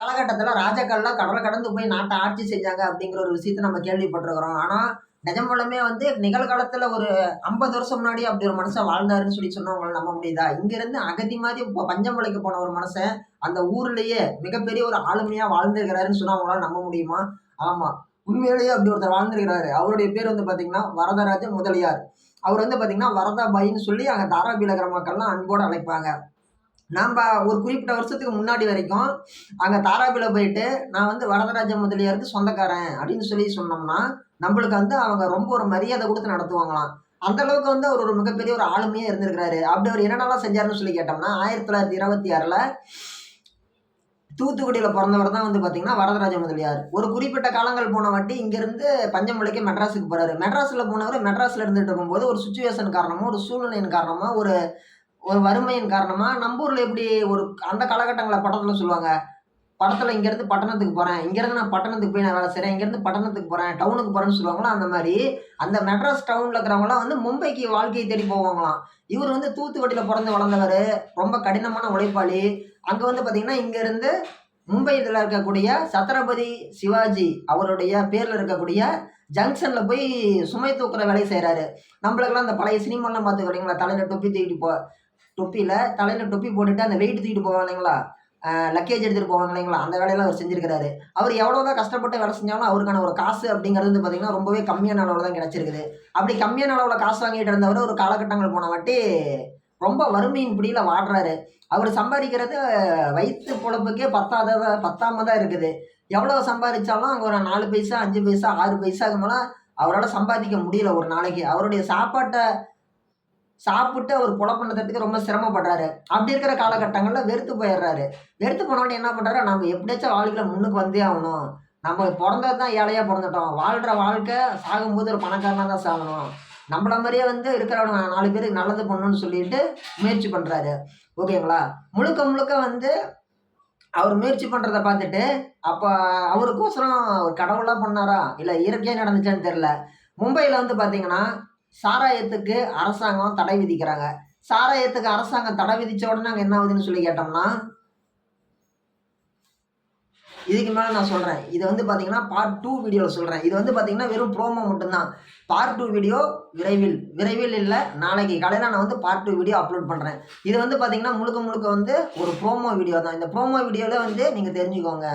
காலகட்டத்தில் ராஜாக்கள்லாம் கடலை கடந்து போய் நாட்டை ஆட்சி செஞ்சாங்க அப்படிங்கிற ஒரு விஷயத்தை நம்ம கேள்விப்பட்டிருக்கிறோம். ஆனால் நிஜமூலமே வந்து நிகழ்காலத்தில் ஒரு ஐம்பது வருஷம் முன்னாடி அப்படி ஒரு மனுஷன் வாழ்ந்தாருன்னு சொல்லி சொன்னவங்களை நம்ப முடியுதா? இங்கேருந்து அகதி மாதிரி இப்போ பஞ்சமலைக்கு போன ஒரு மனுஷன் அந்த ஊர்லேயே மிகப்பெரிய ஒரு ஆளுமையாக வாழ்ந்துருக்கிறாருன்னு சொன்னால் அவங்களால நம்ப முடியுமா? ஆமாம் உண்மையிலேயே அப்படி ஒருத்தர் வாழ்ந்துருக்கிறாரு. அவருடைய பேர் வந்து பார்த்தீங்கன்னா வரதராஜ முதலியார். அவர் வந்து பார்த்தீங்கன்னா வரதாபாயின்னு சொல்லி அங்கே தாராபீல மக்கள்லாம் அன்போடு அழைப்பாங்க. நம்ம ஒரு குறிப்பிட்ட வருஷத்துக்கு முன்னாடி வரைக்கும் அங்கே தாராபில் போயிட்டு நான் வந்து வரதராஜ முதலியாருக்கு சொந்தக்காரன் அப்படின்னு சொல்லி சொன்னோம்னா நம்மளுக்கு வந்து அவங்க ரொம்ப ஒரு மரியாதை கொடுத்து நடத்துவாங்களாம். அந்த அளவுக்கு வந்து அவர் ஒரு மிகப்பெரிய ஒரு ஆளுமையாக இருந்திருக்கிறாரு. அப்படி அவர் என்னென்னலாம் செஞ்சாருன்னு சொல்லி கேட்டோம்னா ஆயிரத்தி தொள்ளாயிரத்தி இருபத்தி ஆறில் தூத்துக்குடியில் பிறந்தவர் தான் வந்து பார்த்தீங்கன்னா வரதராஜ முதலியார். ஒரு குறிப்பிட்ட காலங்கள் போன வாட்டி இங்கேருந்து பஞ்சமலைக்கு மெட்ராஸுக்கு போகிறாரு மெட்ராஸில் போனவர் மெட்ராஸில் இருந்துட்டு இருக்கும்போது ஒரு சுச்சுவேஷன் காரணமாக ஒரு சூழ்நிலையின் காரணமாக ஒரு ஒரு வறுமையின் காரணமாக நம்ம ஊரில் எப்படி ஒரு அந்த காலகட்டங்களில் படத்தில் சொல்லுவாங்க. படத்தில் இங்கேருந்து பட்டணத்துக்கு போகிறேன் இங்கேருந்து நான் பட்டணத்துக்கு போய் நான் வேலை செய்கிறேன் இங்கேருந்து பட்டணத்துக்கு போகிறேன் டவுனுக்கு போகிறேன்னு சொல்லுவாங்களா? அந்த மாதிரி அந்த மெட்ராஸ் டவுனில் இருக்கிறவங்களாம் வந்து மும்பைக்கு வாழ்க்கையை தேடி போவாங்களாம். இவர் வந்து தூத்துக்குடியில் பிறந்து வளர்ந்தவர் ரொம்ப கடினமான உழைப்பாளி. அங்கே வந்து பார்த்திங்கன்னா இங்கேருந்து மும்பை இதில் இருக்கக்கூடிய சத்ரபதி சிவாஜி அவருடைய பேரில் இருக்கக்கூடிய ஜங்ஷனில் போய் சுமை தூக்குற வேலையை செய்கிறாரு நம்மளுக்கெல்லாம் அந்த பழைய சினிமாலாம் பார்த்துக்கிறீங்களா? தலையில் டொப்பி தூக்கிட்டு போ தொப்பியில் தலையில் தொப்பி போட்டுட்டு அந்த வெயிட் தூக்கிட்டு போவாங்க இல்லைங்களா? லக்கேஜ் எடுத்துகிட்டு போவாங்க இல்லைங்களா? அந்த வேலையெல்லாம் அவர் செஞ்சிருக்கிறாரு. அவர் எவ்வளோதான் கஷ்டப்பட்டு வேலை செஞ்சாலும் அவருக்கான ஒரு காசு அப்படிங்கிறது வந்து பார்த்திங்கன்னா ரொம்பவே கம்மியான அளவில் தான் கிடச்சிருக்குது. அப்படி கம்மியான அளவில் காசு வாங்கிட்டு இருந்தவர் ஒரு காலகட்டங்கள் போன வாட்டி ரொம்ப வறுமையின் பிடியில் வாடுறாரு அவர் சம்பாதிக்கிறது வயிற்று பொழப்புக்கே பத்தாத பத்தாம தான் இருக்குது. எவ்வளோ சம்பாதிச்சாலும் அங்கே ஒரு நாலு பைசா அஞ்சு பைசா ஆறு பைசாக்கு மேலே அவரால் சம்பாதிக்க முடியல ஒரு நாளைக்கு. அவருடைய சாப்பாட்டை சாப்பிட்டு அவர் புலப்பண்ணத்துக்கு ரொம்ப சிரமப்படுறாரு. அப்படி இருக்கிற காலகட்டங்களில் வெறுத்து போயிடுறாரு. வெறுத்து போனோடனே என்ன பண்ணுறாரு நம்ம எப்படியாச்சும் வாழ்க்கையில் முன்னுக்கு வந்தே ஆகணும். நம்ம பிறந்தது தான் ஏழையாக பிறந்துட்டோம். வாழ்கிற வாழ்க்கை சாகும்போது ஒரு பணக்காரனாக தான் சாகணும். நம்மள மாதிரியே வந்து இருக்கிறவங்க நாலு பேருக்கு நல்லது பண்ணணும்னு சொல்லிட்டு முயற்சி பண்ணுறாரு ஓகேங்களா? முழுக்க முழுக்க வந்து அவர் முயற்சி பண்ணுறத பார்த்துட்டு அப்போ அவருக்கோசரம் அவர் கடவுளாக பண்ணாரா? இல்லை இயற்கையாக நடந்துச்சான்னு தெரில மும்பையில் வந்து பார்த்தீங்கன்னா சாராயத்துக்கு அரசாங்கம் தடை விதிக்கிறாங்க. சாராயத்துக்கு அரசாங்கம் தடை விதிச்ச உடனே நாங்கள் என்ன ஆகுதுன்னு சொல்லி கேட்டோம்னா இதுக்கு மேலே நான் சொல்கிறேன் இது வந்து பார்த்தீங்கன்னா பார்ட் டூ வீடியோவில் சொல்கிறேன் இது வந்து பார்த்தீங்கன்னா வெறும் ப்ரோமோ மட்டும்தான். பார்ட் டூ வீடியோ விரைவில். விரைவில் இல்லை நாளைக்கு காலையில் நான் வந்து பார்ட் டூ வீடியோ அப்லோட் பண்ணுறேன் இது வந்து பார்த்தீங்கன்னா முழுக்க முழுக்க வந்து ஒரு ப்ரோமோ வீடியோ தான். இந்த ப்ரோமோ வீடியோவில் வந்து நீங்கள் தெரிஞ்சுக்கோங்க.